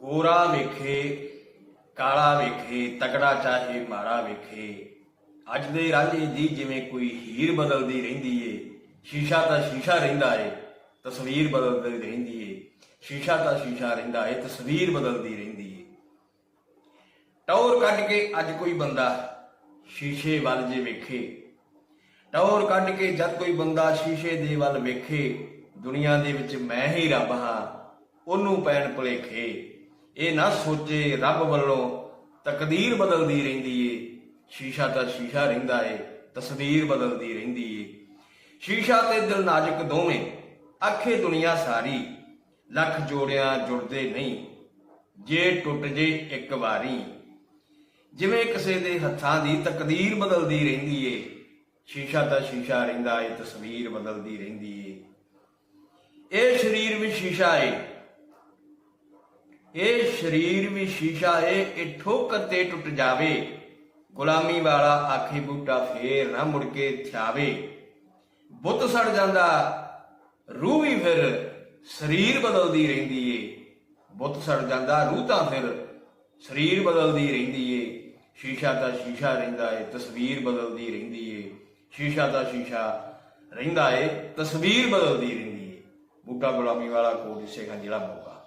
ਗੋਰਾ ਵੇਖੇ, ਕਾਲਾ ਵੇਖੇ, ਤਕੜਾ ਚਾਹੇ ਮਾੜਾ ਵੇਖੇ। ਅੱਜ ਦੇ ਰਾਂਝੇ ਦੀ ਜਿਵੇਂ ਕੋਈ ਹੀਰ ਬਦਲਦੀ ਰਹਿੰਦੀ ਏ, ਸ਼ੀਸ਼ਾ ਤਾਂ ਸ਼ੀਸ਼ਾ ਰਹਿੰਦਾ ਏ, ਤਸਵੀਰ ਬਦਲਦੀ ਰਹਿੰਦੀ ਏ। ਸ਼ੀਸ਼ਾ ਤਾਂ ਸ਼ੀਸ਼ਾ ਰਹਿੰਦਾ ਏ, ਤਸਵੀਰ ਬਦਲਦੀ ਰਹਿੰਦੀ ਏ। ਟੌਰ ਕੱਢ ਕੇ ਅੱਜ ਕੋਈ ਬੰਦਾ ਸ਼ੀਸ਼ੇ ਵੱਲ ਜੇ ਵੇਖੇ। ਟੌਰ ਕੱਢ ਕੇ ਜਦ ਕੋਈ ਬੰਦਾ ਸ਼ੀਸ਼ੇ ਦੇ ਵੱਲ ਵੇਖੇ, ਦੁਨੀਆ ਦੇ ਵਿੱਚ ਮੈਂ ਹੀ ਰੱਬ ਹਾਂ, ਉਹਨੂੰ ਪੈਣ ਭੁਲੇਖੇ। ਇਹ ਨਾ ਸੋਚੇ, ਰੱਬ ਵੱਲੋਂ ਤਕਦੀਰ ਬਦਲਦੀ ਰਹਿੰਦੀ ਏ। ਸ਼ੀਸ਼ਾ ਤਾਂ ਸ਼ੀਸ਼ਾ ਰਹਿੰਦਾ ਏ ਤਸਵੀਰ ਬਦਲਦੀ ਰਹਿੰਦੀ ਏ। ਸ਼ੀਸ਼ਾ ਤੇ ਦਿਲ ਨਾਜ਼ੁਕ ਦੋਵੇਂ, ਆਖੇ ਦੁਨੀਆ ਸਾਰੀ, ਲੱਖ ਜੋੜਿਆਂ ਜੁੜਦੇ ਨਹੀਂ, ਜੇ ਟੁੱਟ ਜੇ ਇੱਕ ਵਾਰੀ। ਜਿਵੇਂ ਕਿਸੇ ਦੇ ਹੱਥਾਂ ਦੀ ਤਕਦੀਰ ਬਦਲਦੀ ਰਹਿੰਦੀ ਏ, ਸ਼ੀਸ਼ਾ ਤਾਂ ਸ਼ੀਸ਼ਾ ਰਹਿੰਦਾ ਏ, ਤਸਵੀਰ ਬਦਲਦੀ ਰਹਿੰਦੀ ਏ। ਇਹ ਸਰੀਰ ਵੀ ਸ਼ੀਸ਼ਾ ਏ ਇਹ ਸਰੀਰ ਵੀ ਸ਼ੀਸ਼ਾ ਏ ਇਹ ਠੋਕਰ ਤੇ ਟੁੱਟ ਜਾਵੇ। ਗੁਲਾਮੀ ਵਾਲਾ ਆਖੀ ਬੂਟਾ ਫੇਰ ਨਾ ਮੁੜ ਕੇ ਥਿਆਵੇ ਬੁੱਤ ਸੜ ਜਾਂਦਾ, ਰੂਹ ਵੀ ਫਿਰ ਸਰੀਰ ਬਦਲਦੀ ਰਹਿੰਦੀ ਏ। ਬੁੱਤ ਸੜ ਜਾਂਦਾ, ਰੂਹ ਤਾਂ ਫਿਰ ਸਰੀਰ ਬਦਲਦੀ ਰਹਿੰਦੀ ਏ। ਸ਼ੀਸ਼ਾ ਤਾਂ ਸ਼ੀਸ਼ਾ ਰਹਿੰਦਾ ਏ, ਤਸਵੀਰ ਬਦਲਦੀ ਰਹਿੰਦੀ ਏ। ਸ਼ੀਸ਼ਾ ਤਾਂ ਸ਼ੀਸ਼ਾ ਰਹਿੰਦਾ ਏ, ਤਸਵੀਰ ਬਦਲਦੀ ਰਹਿੰਦੀ ਏ। ਬੂਟਾ ਗੁਲਾਮੀ ਵਾਲਾ ਕੋਟ ਇਸੇ ਜਿਹੜਾ ਮੋਗਾ।